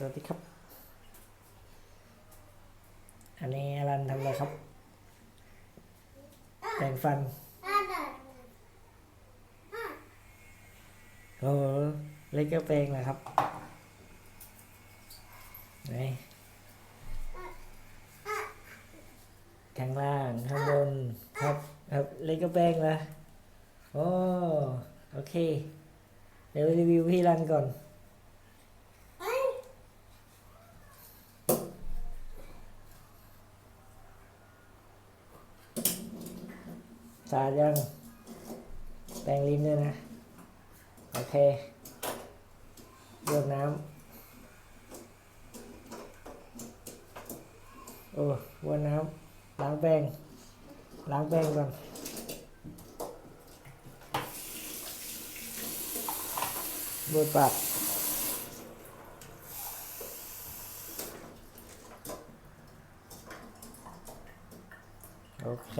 สวัสดีครับ อันนี้อลันทำอะไรครับแปรงฟันโอ้เล็กก็แปรงนะครับ ไหนข้างล่างข้างบนครับครับเล็กก็แปรงละโอ้โอเค เดี๋ยวรีวิวพี่รันก่อน สาดยัง แปรงลิ้นด้วยนะ โอเคเลือกน้ำ โอ้วนน้ำ ล้างแป้ง ล้างแป้งก่อนบูดปากโอเค